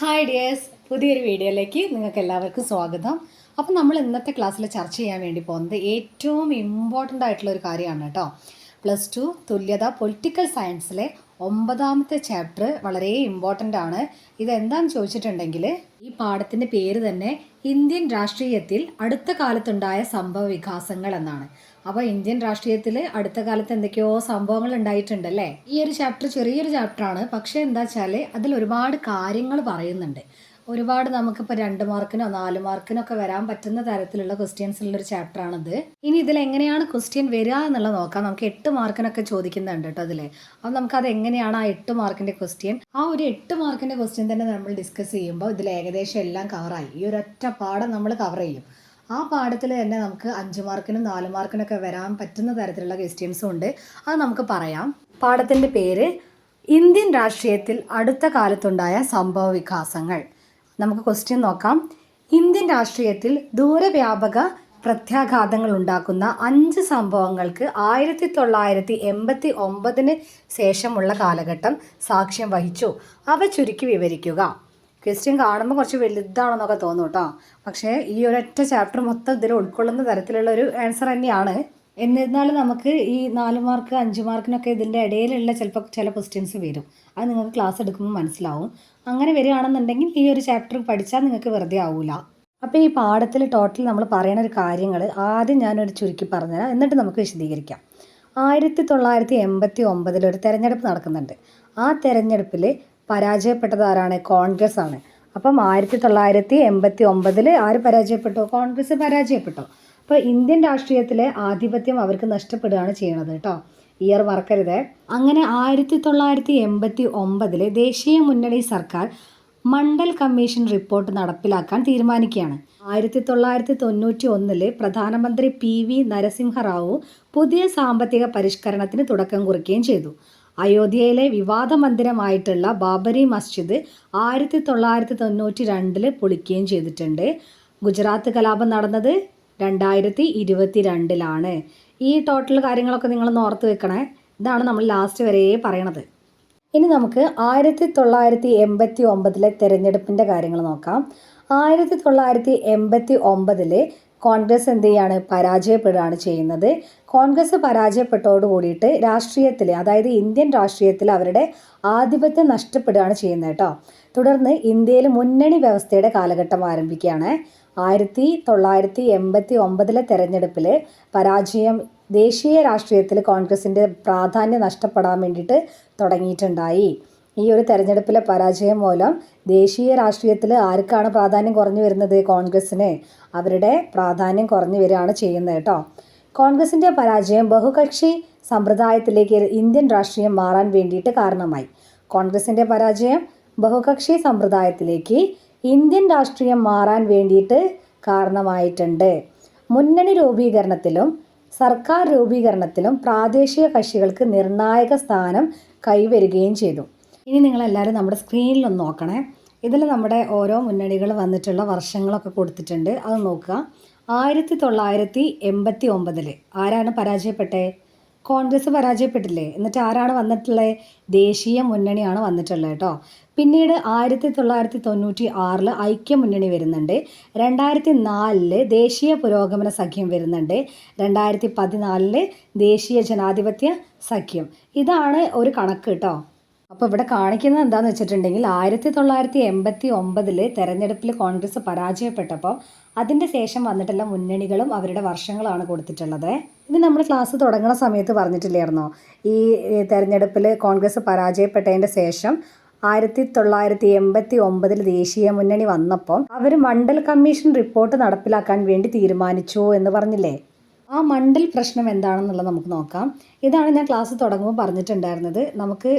Hi dears പുതിയൊരു വീഡിയോയിലേക്ക് നിങ്ങൾക്ക് എല്ലാവർക്കും സ്വാഗതം. അപ്പം നമ്മൾ ഇന്നത്തെ ക്ലാസ്സിൽ ചർച്ച ചെയ്യാൻ വേണ്ടി പോകുന്നത് ഏറ്റവും ഇമ്പോർട്ടന്റ് ആയിട്ടുള്ള ഒരു കാര്യമാണ് കേട്ടോ. പ്ലസ് ടു തുല്യത പൊളിറ്റിക്കൽ സയൻസിലെ ഒമ്പതാമത്തെ ചാപ്റ്റർ വളരെ ഇമ്പോർട്ടന്റ് ആണ്. ഇതെന്താണെന്ന് ചോദിച്ചിട്ടുണ്ടെങ്കിൽ ഈ പാഠത്തിന്റെ പേര് തന്നെ ഇന്ത്യൻ രാഷ്ട്രീയത്തിൽ അടുത്ത കാലത്തുണ്ടായ സംഭവ വികാസങ്ങൾ എന്നാണ്. അപ്പോൾ ഇന്ത്യൻ രാഷ്ട്രീയത്തിൽ അടുത്ത കാലത്ത് എന്തൊക്കെയോ സംഭവങ്ങൾ ഉണ്ടായിട്ടുണ്ടല്ലേ ഈ ഒരു ചാപ്റ്റർ ചെറിയൊരു ചാപ്റ്ററാണ് പക്ഷേ എന്താ വെച്ചാൽ അതിൽ ഒരുപാട് കാര്യങ്ങൾ പറയുന്നുണ്ട്. ഒരുപാട് നമുക്കിപ്പോൾ രണ്ട് മാർക്കിനോ നാല് മാർക്കിനോ ഒക്കെ വരാൻ പറ്റുന്ന തരത്തിലുള്ള ക്വസ്റ്റ്യൻസ് ഉള്ള ഒരു ചാപ്റ്ററാണിത് ഇനി ഇതിൽ എങ്ങനെയാണ് ക്വസ്റ്റ്യൻ വരിക എന്നുള്ളത് നോക്കാം. നമുക്ക് എട്ട് മാർക്കിനൊക്കെ ചോദിക്കുന്നുണ്ട് കേട്ടോ അതിൽ അപ്പോൾ നമുക്കത് എങ്ങനെയാണ് ആ എട്ട് മാർക്കിന്റെ ക്വസ്റ്റ്യൻ ആ ഒരു എട്ട് മാർക്കിന്റെ ക്വസ്റ്റ്യൻ തന്നെ നമ്മൾ ഡിസ്കസ് ചെയ്യുമ്പോൾ ഇതിൽ ഏകദേശം എല്ലാം കവറായി ഈ ഒരൊറ്റ പാഠം നമ്മൾ കവർ ചെയ്യും. ആ പാഠത്തിൽ തന്നെ നമുക്ക് അഞ്ച് മാർക്കിനും നാല് മാർക്കിനൊക്കെ വരാൻ പറ്റുന്ന തരത്തിലുള്ള ക്വസ്റ്റ്യൻസും ഉണ്ട്. അത് നമുക്ക് പറയാം. പാഠത്തിന്റെ പേര് ഇന്ത്യൻ രാഷ്ട്രീയത്തിൽ അടുത്ത കാലത്തുണ്ടായ സംഭവ വികാസങ്ങൾ നമുക്ക് ക്വസ്റ്റ്യൻ നോക്കാം. ഇന്ത്യൻ രാഷ്ട്രീയത്തിൽ ദൂരവ്യാപക പ്രത്യാഘാതങ്ങൾ ഉണ്ടാക്കുന്ന അഞ്ച് സംഭവങ്ങൾക്ക് ആയിരത്തി തൊള്ളായിരത്തി എൺപത്തി ഒമ്പതിന് ശേഷമുള്ള കാലഘട്ടം സാക്ഷ്യം വഹിച്ചു. അവ ചുരുക്കി വിവരിക്കുക. ക്വസ്റ്റ്യൻ കാണുമ്പോൾ കുറച്ച് വലുതാണെന്നൊക്കെ തോന്നും കേട്ടോ പക്ഷേ ഈ ഒരൊറ്റ ചാപ്റ്റർ മൊത്തം ഇതിൽ ഉൾക്കൊള്ളുന്ന തരത്തിലുള്ള ഒരു ആൻസർ തന്നെയാണ്. എന്നിരുന്നാലും നമുക്ക് ഈ നാല് മാർക്ക് അഞ്ച് മാർക്കിനൊക്കെ ഇതിന്റെ ഇടയിലുള്ള ചിലപ്പോൾ ചില ക്വസ്റ്റ്യൻസ് വരും. അത് നിങ്ങൾക്ക് ക്ലാസ് എടുക്കുമ്പോൾ മനസ്സിലാവും. അങ്ങനെ വരികയാണെന്നുണ്ടെങ്കിൽ ഈ ഒരു ചാപ്റ്റർ പഠിച്ചാൽ നിങ്ങൾക്ക് വെറുതെ ആവില്ല അപ്പോൾ ഈ പാഠത്തിൽ ടോട്ടൽ നമ്മൾ പറയുന്ന ഒരു കാര്യങ്ങൾ ആദ്യം ഞാനൊരു ചുരുക്കി പറഞ്ഞുതരാം. എന്നിട്ട് നമുക്ക് വിശദീകരിക്കാം. ആയിരത്തി തൊള്ളായിരത്തി എൺപത്തി ഒമ്പതിൽ ഒരു തെരഞ്ഞെടുപ്പ് നടക്കുന്നുണ്ട്. ആ തെരഞ്ഞെടുപ്പിൽ പരാജയപ്പെട്ടത് ആരാണ്? കോൺഗ്രസ് ആണ് അപ്പം ആയിരത്തി തൊള്ളായിരത്തി എൺപത്തി ഒമ്പതിൽ ആര് പരാജയപ്പെട്ടു? കോൺഗ്രസ് പരാജയപ്പെട്ടു. അപ്പോൾ ഇന്ത്യൻ രാഷ്ട്രീയത്തിലെ ആധിപത്യം അവർക്ക് നഷ്ടപ്പെടുകയാണ് ചെയ്യണത് കേട്ടോ. ഇയർ മറക്കരുത്. അങ്ങനെ ആയിരത്തി തൊള്ളായിരത്തി എൺപത്തി ഒമ്പതിലെ ദേശീയ മുന്നണി സർക്കാർ മണ്ഡൽ കമ്മീഷൻ റിപ്പോർട്ട് നടപ്പിലാക്കാൻ തീരുമാനിക്കുകയാണ്. ആയിരത്തി തൊള്ളായിരത്തി തൊണ്ണൂറ്റി ഒന്നിൽ പ്രധാനമന്ത്രി പി വി നരസിംഹറാവു പുതിയ സാമ്പത്തിക പരിഷ്കരണത്തിന് തുടക്കം കുറിക്കുകയും ചെയ്തു. അയോധ്യയിലെ വിവാദ മന്ദിരമായിട്ടുള്ള ബാബരി മസ്ജിദ് ആയിരത്തി തൊള്ളായിരത്തി തൊണ്ണൂറ്റി രണ്ടിൽ പൊളിക്കുകയും ചെയ്തിട്ടുണ്ട്. ഗുജറാത്ത് കലാപം നടന്നത് രണ്ടായിരത്തി ഇരുപത്തി രണ്ടിലാണ് ഈ ടോട്ടൽ കാര്യങ്ങളൊക്കെ നിങ്ങൾ ഓർത്ത് വെക്കണേ. ഇതാണ് നമ്മൾ ലാസ്റ്റ് വരെ പറയണത്. ഇനി നമുക്ക് ആയിരത്തി തൊള്ളായിരത്തി എൺപത്തി ഒമ്പതിലെ തെരഞ്ഞെടുപ്പിന്റെ കാര്യങ്ങൾ നോക്കാം. ആയിരത്തി തൊള്ളായിരത്തി എൺപത്തി ഒമ്പതിൽ കോൺഗ്രസ് എന്ത് ചെയ്യാണ്? പരാജയപ്പെടുകയാണ് ചെയ്യുന്നത്. കോൺഗ്രസ് പരാജയപ്പെട്ടതോട് കൂടിയിട്ട് രാഷ്ട്രീയത്തിൽ അതായത് ഇന്ത്യൻ രാഷ്ട്രീയത്തിൽ അവരുടെ ആധിപത്യം നഷ്ടപ്പെടുകയാണ് ചെയ്യുന്നത് കേട്ടോ. തുടർന്ന് ഇന്ത്യയിൽ മുന്നണി വ്യവസ്ഥയുടെ കാലഘട്ടം ആരംഭിക്കുകയാണ്. ആയിരത്തി തൊള്ളായിരത്തി എൺപത്തി ഒമ്പതിലെ തെരഞ്ഞെടുപ്പിൽ പരാജയം ദേശീയ രാഷ്ട്രീയത്തിൽ കോൺഗ്രസിന്റെ പ്രാധാന്യം നഷ്ടപ്പെടാൻ വേണ്ടിയിട്ട് തുടങ്ങിയിട്ടുണ്ടായി. ഈ ഒരു തെരഞ്ഞെടുപ്പിലെ പരാജയം മൂലം ദേശീയ രാഷ്ട്രീയത്തിൽ ആർക്കാണ് പ്രാധാന്യം കുറഞ്ഞു വരുന്നത് കോൺഗ്രസ്സിന് അവരുടെ പ്രാധാന്യം കുറഞ്ഞു വരികയാണ് ചെയ്യുന്നത് കേട്ടോ. കോൺഗ്രസിന്റെ പരാജയം ബഹുകക്ഷി സമ്പ്രദായത്തിലേക്ക് ഇന്ത്യൻ രാഷ്ട്രീയം മാറാൻ വേണ്ടിയിട്ട് കാരണമായി. കോൺഗ്രസിന്റെ പരാജയം ബഹുകക്ഷി സമ്പ്രദായത്തിലേക്ക് ഇന്ത്യൻ രാഷ്ട്രീയം മാറാൻ വേണ്ടിയിട്ട് കാരണമായിട്ടുണ്ട്. മുന്നണി രൂപീകരണത്തിലും സർക്കാർ രൂപീകരണത്തിലും പ്രാദേശിക കക്ഷികൾക്ക് നിർണായക സ്ഥാനം കൈവരികയും ചെയ്തു. ഇനി നിങ്ങളെല്ലാവരും നമ്മുടെ സ്ക്രീനിലൊന്ന് നോക്കണേ. ഇതിൽ നമ്മുടെ ഓരോ മുന്നണികൾ വന്നിട്ടുള്ള വർഷങ്ങളൊക്കെ കൊടുത്തിട്ടുണ്ട്. അത് നോക്കുക. ആയിരത്തി തൊള്ളായിരത്തി എൺപത്തി ഒമ്പതിൽ ആരാണ് പരാജയപ്പെട്ടേ കോൺഗ്രസ് പരാജയപ്പെട്ടില്ലേ? എന്നിട്ട് ആരാണ് വന്നിട്ടുള്ളത് ദേശീയ മുന്നണിയാണ് വന്നിട്ടുള്ളത് കേട്ടോ പിന്നീട് ആയിരത്തി തൊള്ളായിരത്തി തൊണ്ണൂറ്റി ആറിൽ ഐക്യമുന്നണി വരുന്നുണ്ട്. രണ്ടായിരത്തി നാലിൽ ദേശീയ പുരോഗമന സഖ്യം വരുന്നുണ്ട്. രണ്ടായിരത്തി പതിനാലിൽ ദേശീയ ജനാധിപത്യ സഖ്യം. ഇതാണ് ഒരു കണക്ക് കേട്ടോ അപ്പോൾ ഇവിടെ കാണിക്കുന്നത് എന്താണെന്ന് വെച്ചിട്ടുണ്ടെങ്കിൽ ആയിരത്തി തൊള്ളായിരത്തി എൺപത്തി ഒമ്പതിൽ തെരഞ്ഞെടുപ്പിൽ കോൺഗ്രസ് പരാജയപ്പെട്ടപ്പോൾ അതിന്റെ ശേഷം വന്നിട്ടുള്ള മുന്നണികളും അവരുടെ വർഷങ്ങളാണ് കൊടുത്തിട്ടുള്ളത്. ഇത് നമ്മൾ ക്ലാസ് തുടങ്ങുന്ന സമയത്ത് പറഞ്ഞിട്ടില്ലായിരുന്നോ? ഈ തെരഞ്ഞെടുപ്പിൽ കോൺഗ്രസ് പരാജയപ്പെട്ടതിന്റെ ശേഷം ആയിരത്തി തൊള്ളായിരത്തി എൺപത്തി ഒമ്പതിൽ ദേശീയ മുന്നണി വന്നപ്പോൾ അവർ മണ്ഡൽ കമ്മീഷൻ റിപ്പോർട്ട് നടപ്പിലാക്കാൻ വേണ്ടി തീരുമാനിച്ചു എന്ന് പറഞ്ഞില്ലേ? ആ മണ്ടൽ പ്രശ്നം എന്താണെന്നുള്ളത് നമുക്ക് നോക്കാം. ഇതാണ് ഞാൻ ക്ലാസ് തുടങ്ങുമ്പോൾ പറഞ്ഞിട്ടുണ്ടായിരുന്നത്. നമുക്ക്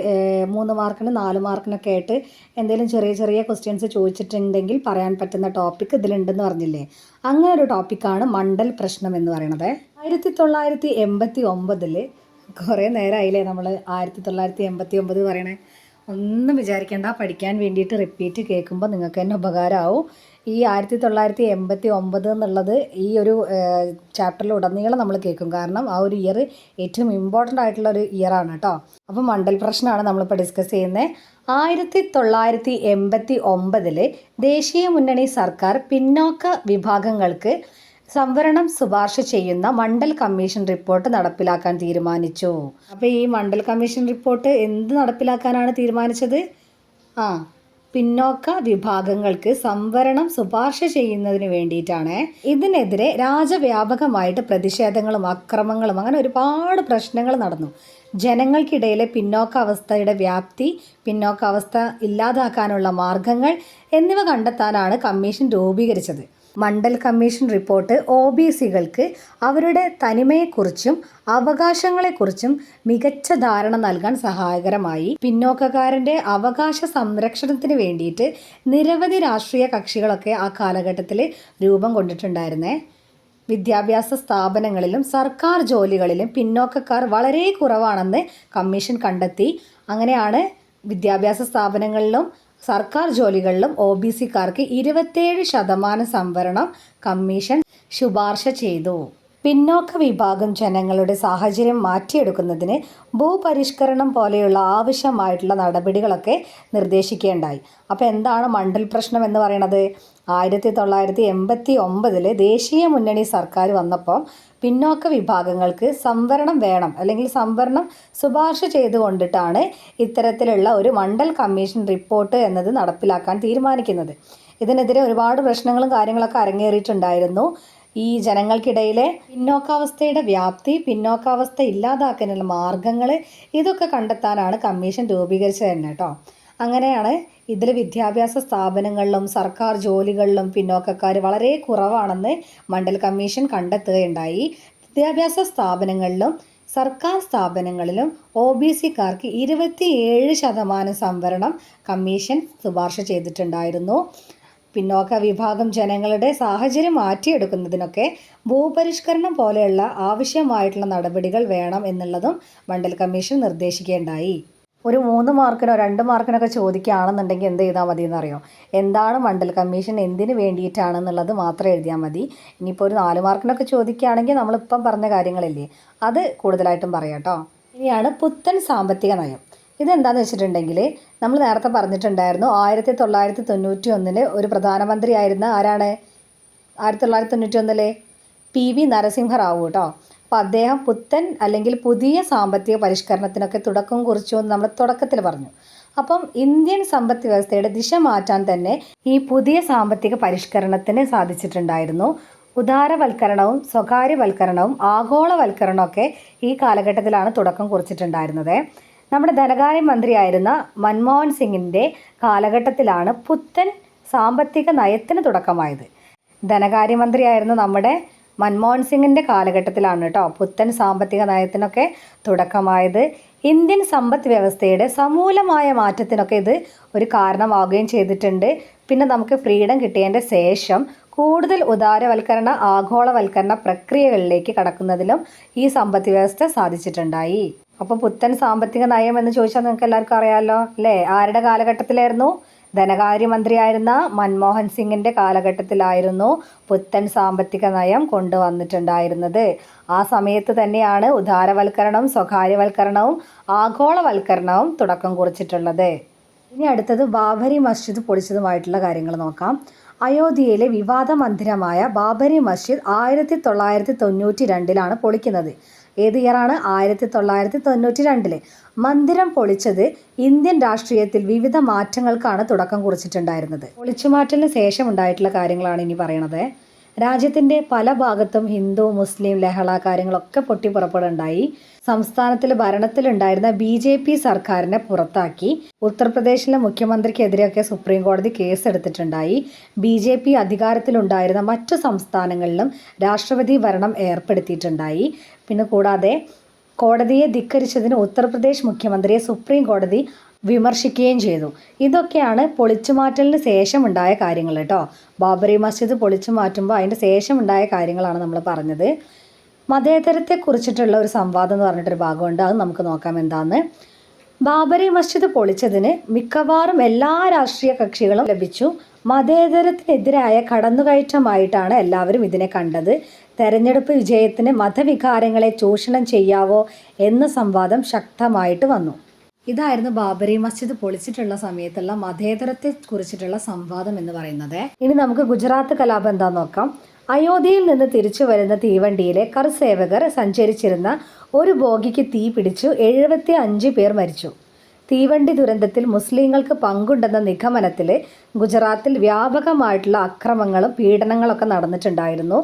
മൂന്ന് മാർക്കിന് നാല് മാർക്കിനൊക്കെ ആയിട്ട് എന്തെങ്കിലും ചെറിയ ചെറിയ ക്വസ്റ്റ്യൻസ് ചോദിച്ചിട്ടുണ്ടെങ്കിൽ പറയാൻ പറ്റുന്ന ടോപ്പിക് ഇതിലുണ്ടെന്ന് പറഞ്ഞില്ലേ? അങ്ങനെ ഒരു ടോപ്പിക്കാണ് മണ്ടൽ പ്രശ്നം എന്ന് പറയണത്. ആയിരത്തി തൊള്ളായിരത്തി എൺപത്തി ഒമ്പതിൽ കുറേ നേരമായില്ലേ നമ്മൾ ആയിരത്തി തൊള്ളായിരത്തി എൺപത്തി ഒമ്പത് പറയണേ? ഒന്നും വിചാരിക്കേണ്ട പഠിക്കാൻ വേണ്ടിയിട്ട് റിപ്പീറ്റ് കേൾക്കുമ്പോൾ നിങ്ങൾക്ക് തന്നെ ഉപകാരമാവും ഈ ആയിരത്തി തൊള്ളായിരത്തി എൺപത്തി ഒമ്പത് എന്നുള്ളത് ഈ ഒരു ചാപ്റ്ററിൽ ഉടനീളം നമ്മൾ കേൾക്കും. കാരണം ആ ഒരു ഇയർ ഏറ്റവും ഇമ്പോർട്ടന്റ് ആയിട്ടുള്ള ഒരു ഇയറാണ് കേട്ടോ അപ്പോൾ മണ്ഡൽ പ്രശ്നമാണ് നമ്മളിപ്പോൾ ഡിസ്കസ് ചെയ്യുന്നത് ആയിരത്തി തൊള്ളായിരത്തി എൺപത്തി ഒമ്പതിൽ ദേശീയ മുന്നണി സർക്കാർ പിന്നോക്ക വിഭാഗങ്ങൾക്ക് സംവരണം ശുപാർശ ചെയ്യുന്ന മണ്ഡൽ കമ്മീഷൻ റിപ്പോർട്ട് നടപ്പിലാക്കാൻ തീരുമാനിച്ചു. അപ്പോൾ ഈ മണ്ഡൽ കമ്മീഷൻ റിപ്പോർട്ട് എന്ത് നടപ്പിലാക്കാനാണ് തീരുമാനിച്ചത്? ആ പിന്നോക്ക വിഭാഗങ്ങൾക്ക് സംവരണം ശുപാർശ ചെയ്യുന്നതിന് വേണ്ടിയിട്ടാണ്. ഇതിനെതിരെ രാജവ്യാപകമായിട്ട് പ്രതിഷേധങ്ങളും അക്രമങ്ങളും അങ്ങനെ ഒരുപാട് പ്രശ്നങ്ങൾ നടന്നു. ജനങ്ങൾക്കിടയിലെ പിന്നോക്ക പിന്നോക്കാവസ്ഥയുടെ വ്യാപ്തി പിന്നോക്കാവസ്ഥ ഇല്ലാതാക്കാനുള്ള മാർഗങ്ങൾ എന്നിവ കണ്ടെത്താനാണ് കമ്മീഷൻ രൂപീകരിച്ചത്. Mandal commission report O B സികൾക്ക് അവരുടെ തനിമയെക്കുറിച്ചും അവകാശങ്ങളെക്കുറിച്ചും മികച്ച ധാരണ നൽകാൻ സഹായകരമായി. പിന്നോക്കക്കാരന്റെ അവകാശ സംരക്ഷണത്തിന് വേണ്ടിയിട്ട് നിരവധി രാഷ്ട്രീയ കക്ഷികളൊക്കെ ആ കാലഘട്ടത്തിൽ രൂപം കൊണ്ടിട്ടുണ്ടായിരുന്നേ. വിദ്യാഭ്യാസ സ്ഥാപനങ്ങളിലും സർക്കാർ ജോലികളിലും പിന്നോക്കക്കാർ വളരെ കുറവാണെന്ന് കമ്മീഷൻ കണ്ടെത്തി. അങ്ങനെയാണ് വിദ്യാഭ്യാസ സ്ഥാപനങ്ങളിലും സർക്കാർ ജോലികളിലും ഒ ബി സിക്കാർക്ക് ഇരുപത്തേഴ് ശതമാനം സംവരണം കമ്മീഷൻ ശുപാർശ ചെയ്തു. പിന്നോക്ക വിഭാഗം ജനങ്ങളുടെ സാഹചര്യം മാറ്റിയെടുക്കുന്നതിന് ഭൂപരിഷ്കരണം പോലെയുള്ള ആവശ്യമായിട്ടുള്ള നടപടികളൊക്കെ നിർദ്ദേശിക്കേണ്ടായി. അപ്പോൾ എന്താണ് മണ്ഡൽ പ്രശ്നം എന്ന് പറയുന്നത് ആയിരത്തി തൊള്ളായിരത്തി എൺപത്തി ഒമ്പതിൽ ദേശീയ മുന്നണി സർക്കാർ വന്നപ്പോൾ പിന്നോക്ക വിഭാഗങ്ങൾക്ക് സംവരണം വേണം അല്ലെങ്കിൽ സംവരണം ശുപാർശ ചെയ്തുകൊണ്ടിട്ടാണ് ഇത്തരത്തിലുള്ള ഒരു മണ്ഡൽ കമ്മീഷൻ റിപ്പോർട്ട് എന്നത് നടപ്പിലാക്കാൻ തീരുമാനിക്കുന്നത്. ഇതിനെതിരെ ഒരുപാട് പ്രശ്നങ്ങളും കാര്യങ്ങളൊക്കെ അരങ്ങേറിയിട്ടുണ്ടായിരുന്നു. ഈ ജനങ്ങൾക്കിടയിലെ പിന്നോക്കാവസ്ഥയുടെ വ്യാപ്തി പിന്നോക്കാവസ്ഥ ഇല്ലാതാക്കാനുള്ള മാർഗങ്ങൾ ഇതൊക്കെ കണ്ടെത്താനാണ് കമ്മീഷൻ രൂപീകരിച്ചത് തന്നെ കേട്ടോ. അങ്ങനെയാണ് ഇതിൽ വിദ്യാഭ്യാസ സ്ഥാപനങ്ങളിലും സർക്കാർ ജോലികളിലും പിന്നോക്കക്കാർ വളരെ കുറവാണെന്ന് മണ്ഡൽ കമ്മീഷൻ കണ്ടെത്തുകയുണ്ടായി. വിദ്യാഭ്യാസ സ്ഥാപനങ്ങളിലും സർക്കാർ സ്ഥാപനങ്ങളിലും ഒ ബി സിക്കാർക്ക് ഇരുപത്തിയേഴ് ശതമാനം സംവരണം കമ്മീഷൻ ശുപാർശ ചെയ്തിട്ടുണ്ടായിരുന്നു. പിന്നോക്ക വിഭാഗം ജനങ്ങളുടെ സാഹചര്യം മാറ്റിയെടുക്കുന്നതിനൊക്കെ ഭൂപരിഷ്കരണം പോലെയുള്ള ആവശ്യമായിട്ടുള്ള നടപടികൾ വേണം എന്നുള്ളതും മണ്ഡൽ കമ്മീഷൻ നിർദ്ദേശിക്കുകയുണ്ടായി. ഒരു മൂന്ന് മാർക്കിനോ രണ്ട് മാർക്കിനൊക്കെ ചോദിക്കുകയാണെന്നുണ്ടെങ്കിൽ എന്ത് ചെയ്താൽ മതി എന്നറിയോ എന്താണ് മണ്ഡൽ കമ്മീഷൻ എന്തിനു വേണ്ടിയിട്ടാണെന്നുള്ളത് മാത്രം എഴുതിയാൽ മതി. ഇനിയിപ്പോൾ ഒരു നാല് മാർക്കിനൊക്കെ ചോദിക്കുകയാണെങ്കിൽ നമ്മളിപ്പം പറഞ്ഞ കാര്യങ്ങളല്ലേ അത് കൂടുതലായിട്ടും പറയാം ഇനിയാണ് പുത്തൻ സാമ്പത്തിക നയം. ഇതെന്താണെന്ന് വെച്ചിട്ടുണ്ടെങ്കിൽ നമ്മൾ നേരത്തെ പറഞ്ഞിട്ടുണ്ടായിരുന്നു ആയിരത്തി തൊള്ളായിരത്തി തൊണ്ണൂറ്റി ഒന്നിൽ ഒരു പ്രധാനമന്ത്രിയായിരുന്ന ആരാണ്? ആയിരത്തി തൊള്ളായിരത്തി തൊണ്ണൂറ്റി ഒന്നിലെ പി വി നരസിംഹറാവു കേട്ടോ. അപ്പോൾ അദ്ദേഹം പുത്തൻ അല്ലെങ്കിൽ പുതിയ സാമ്പത്തിക പരിഷ്കരണത്തിനൊക്കെ തുടക്കം കുറിച്ചു എന്ന് നമ്മൾ തുടക്കത്തിൽ പറഞ്ഞു. അപ്പം ഇന്ത്യൻ സമ്പദ് വ്യവസ്ഥയുടെ ദിശ മാറ്റാൻ തന്നെ ഈ പുതിയ സാമ്പത്തിക പരിഷ്കരണത്തിന് സാധിച്ചിട്ടുണ്ടായിരുന്നു. ഉദാരവൽക്കരണവും സ്വകാര്യവൽക്കരണവും ആഗോളവൽക്കരണമൊക്കെ ഈ കാലഘട്ടത്തിലാണ് തുടക്കം കുറിച്ചിട്ടുണ്ടായിരുന്നത്. നമ്മുടെ ധനകാര്യമന്ത്രിയായിരുന്ന മൻമോഹൻ സിംഗിന്റെ കാലഘട്ടത്തിലാണ് പുത്തൻ സാമ്പത്തിക നയത്തിന് തുടക്കമായത്. ധനകാര്യമന്ത്രിയായിരുന്ന നമ്മുടെ മൻമോഹൻ സിംഗിന്റെ കാലഘട്ടത്തിലാണ് കേട്ടോ പുത്തൻ സാമ്പത്തിക നയത്തിനൊക്കെ തുടക്കമായത്. ഇന്ത്യൻ സമ്പദ് വ്യവസ്ഥയുടെ സമൂലമായ മാറ്റത്തിനൊക്കെ ഇത് ഒരു കാരണമാവുകയും ചെയ്തിട്ടുണ്ട്. പിന്നെ നമുക്ക് ഫ്രീഡം കിട്ടിയതിന്റെ ശേഷം കൂടുതൽ ഉദാരവൽക്കരണ ആഗോളവൽക്കരണ പ്രക്രിയകളിലേക്ക് കടക്കുന്നതിലും ഈ സമ്പദ് വ്യവസ്ഥ സാധിച്ചിട്ടുണ്ടായി. അപ്പോൾ പുത്തൻ സാമ്പത്തിക നയം എന്ന് ചോദിച്ചാൽ നിങ്ങൾക്ക് എല്ലാവർക്കും അറിയാമല്ലോ അല്ലേ? ആരുടെ കാലഘട്ടത്തിലായിരുന്നു? ധനകാര്യമന്ത്രിയായിരുന്ന മൻമോഹൻ സിംഗിന്റെ കാലഘട്ടത്തിലായിരുന്നു പുത്തൻ സാമ്പത്തിക നയം കൊണ്ടുവന്നിട്ടുണ്ടായിരുന്നത്. ആ സമയത്ത് തന്നെയാണ് ഉദാരവൽക്കരണവും സ്വകാര്യവൽക്കരണവും ആഗോളവൽക്കരണവും തുടക്കം കുറിച്ചിട്ടുള്ളത്. ഇനി അടുത്തത് ബാബരി മസ്ജിദ് പൊളിച്ചതുമായിട്ടുള്ള കാര്യങ്ങൾ നോക്കാം. അയോധ്യയിലെ വിവാദ മന്ദിരമായ ബാബരി മസ്ജിദ് ആയിരത്തി തൊള്ളായിരത്തി തൊണ്ണൂറ്റി രണ്ടിലാണ് പൊളിക്കുന്നത്. ഏത് ഇയറാണ് ആയിരത്തി തൊള്ളായിരത്തി തൊണ്ണൂറ്റി രണ്ടിൽ മന്ദിരം പൊളിച്ചത് ഇന്ത്യൻ രാഷ്ട്രീയത്തിൽ വിവിധ മാറ്റങ്ങൾക്കാണ് തുടക്കം കുറിച്ചിട്ടുണ്ടായിരുന്നത്. പൊളിച്ചുമാറ്റലിന് ശേഷം ഉണ്ടായിട്ടുള്ള കാര്യങ്ങളാണ് ഇനി പറയണത്. രാജ്യത്തിന്റെ പല ഭാഗത്തും ഹിന്ദു മുസ്ലിം ലഹള കാര്യങ്ങളൊക്കെ പൊട്ടിപ്പുറപ്പെടുണ്ടായി സംസ്ഥാനത്തിൽ ഭരണത്തിലുണ്ടായിരുന്ന ബി ജെ പി സർക്കാരിനെ പുറത്താക്കി. ഉത്തർപ്രദേശിലെ മുഖ്യമന്ത്രിക്കെതിരെയൊക്കെ സുപ്രീം കോടതി കേസെടുത്തിട്ടുണ്ടായി. ബി ജെ പി അധികാരത്തിലുണ്ടായിരുന്ന മറ്റു സംസ്ഥാനങ്ങളിലും രാഷ്ട്രപതി ഭരണം ഏർപ്പെടുത്തിയിട്ടുണ്ടായി. പിന്നെ കൂടാതെ കോടതിയെ ധിക്കരിച്ചതിന് ഉത്തർപ്രദേശ് മുഖ്യമന്ത്രിയെ സുപ്രീം കോടതി വിമർശിക്കുകയും ചെയ്തു. ഇതൊക്കെയാണ് പൊളിച്ചുമാറ്റലിന് ശേഷം ഉണ്ടായ കാര്യങ്ങൾ കേട്ടോ. ബാബറി മസ്ജിദ് പൊളിച്ചു മാറ്റുമ്പോൾ അതിന്റെ ശേഷം ഉണ്ടായ കാര്യങ്ങളാണ് നമ്മൾ പറഞ്ഞത്. മതേതരത്തെക്കുറിച്ചിട്ടുള്ള ഒരു സംവാദം എന്ന് പറഞ്ഞിട്ടൊരു ഭാഗമുണ്ട്. അത് നമുക്ക് നോക്കാം എന്താന്ന്. ബാബറി മസ്ജിദ് പൊളിച്ചതിന് മിക്കവാറും എല്ലാ രാഷ്ട്രീയ കക്ഷികളും ലഭിച്ചു. മതേതരത്തിനെതിരായ കടന്നുകയറ്റമായിട്ടാണ് എല്ലാവരും ഇതിനെ കണ്ടത്. തെരഞ്ഞെടുപ്പ് വിജയത്തിന് മതവികാരങ്ങളെ ചൂഷണം ചെയ്യാവോ എന്ന സംവാദം ശക്തമായിട്ട് വന്നു. ഇതായിരുന്നു ബാബരി മസ്ജിദ് പൊളിച്ചിട്ടുള്ള സമയത്തുള്ള മതേതരത്തെ കുറിച്ചിട്ടുള്ള സംവാദം എന്ന് പറയുന്നത്. ഇനി നമുക്ക് ഗുജറാത്ത് കലാപം എന്താ നോക്കാം. അയോധ്യയിൽ നിന്ന് തിരിച്ചു വരുന്ന തീവണ്ടിയിലെ കർസേവകർ സഞ്ചരിച്ചിരുന്ന ഒരു ബോഗിക്ക് തീ പിടിച്ചു എഴുപത്തി അഞ്ച് പേർ മരിച്ചു. തീവണ്ടി ദുരന്തത്തിൽ മുസ്ലിങ്ങൾക്ക് പങ്കുണ്ടെന്ന നിഗമനത്തിൽ ഗുജറാത്തിൽ വ്യാപകമായിട്ടുള്ള അക്രമങ്ങളും പീഡനങ്ങളൊക്കെ നടന്നിട്ടുണ്ടായിരുന്നു.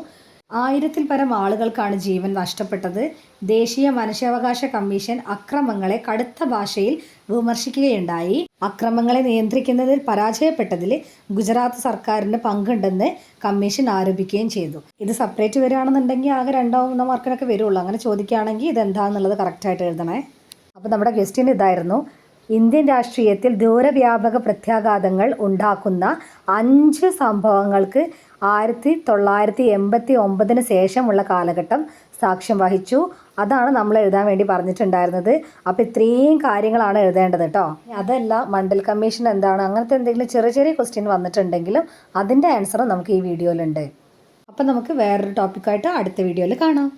ആയിരത്തിൽ പരം ആളുകൾക്കാണ് ജീവൻ നഷ്ടപ്പെട്ടത്. ദേശീയ മനുഷ്യാവകാശ കമ്മീഷൻ അക്രമങ്ങളെ കടുത്ത ഭാഷയിൽ വിമർശിക്കുകയുണ്ടായി. അക്രമങ്ങളെ നിയന്ത്രിക്കുന്നതിൽ പരാജയപ്പെട്ടതിൽ ഗുജറാത്ത് സർക്കാരിന് പങ്കുണ്ടെന്ന് കമ്മീഷൻ ആരോപിക്കുകയും ചെയ്തു. ഇത് സെപ്പറേറ്റ് വരികയാണെന്നുണ്ടെങ്കിൽ ആകെ രണ്ടോ മൂന്നോ മാർക്കിനൊക്കെ വരുള്ളൂ. അങ്ങനെ ചോദിക്കുകയാണെങ്കിൽ ഇതെന്താണെന്നുള്ളത് കറക്റ്റായിട്ട് എഴുതണേ. അപ്പോൾ നമ്മുടെ ക്വസ്റ്റ്യൻ ഇതായിരുന്നു. ഇന്ത്യൻ രാഷ്ട്രീയത്തിൽ ദൂരവ്യാപക പ്രത്യാഘാതങ്ങൾ ഉണ്ടാക്കുന്ന അഞ്ച് സംഭവങ്ങൾക്ക് ആയിരത്തി തൊള്ളായിരത്തി എൺപത്തി ഒമ്പതിന് ശേഷമുള്ള കാലഘട്ടം സാക്ഷ്യം വഹിച്ചു. അതാണ് നമ്മൾ എഴുതാൻ വേണ്ടി പറഞ്ഞിട്ടുണ്ടായിരുന്നത്. അപ്പോൾ ഇത്രയും കാര്യങ്ങളാണ് എഴുതേണ്ടത് കേട്ടോ അതല്ല മണ്ഡൽ കമ്മീഷൻ എന്താണ് അങ്ങനത്തെ എന്തെങ്കിലും ചെറിയ ചെറിയ ക്വസ്റ്റ്യൻ വന്നിട്ടുണ്ടെങ്കിലും അതിന്റെ ആൻസർ നമുക്ക് ഈ വീഡിയോയിലുണ്ട് അപ്പം നമുക്ക് വേറൊരു ടോപ്പിക്കായിട്ട് അടുത്ത വീഡിയോയിൽ കാണാം.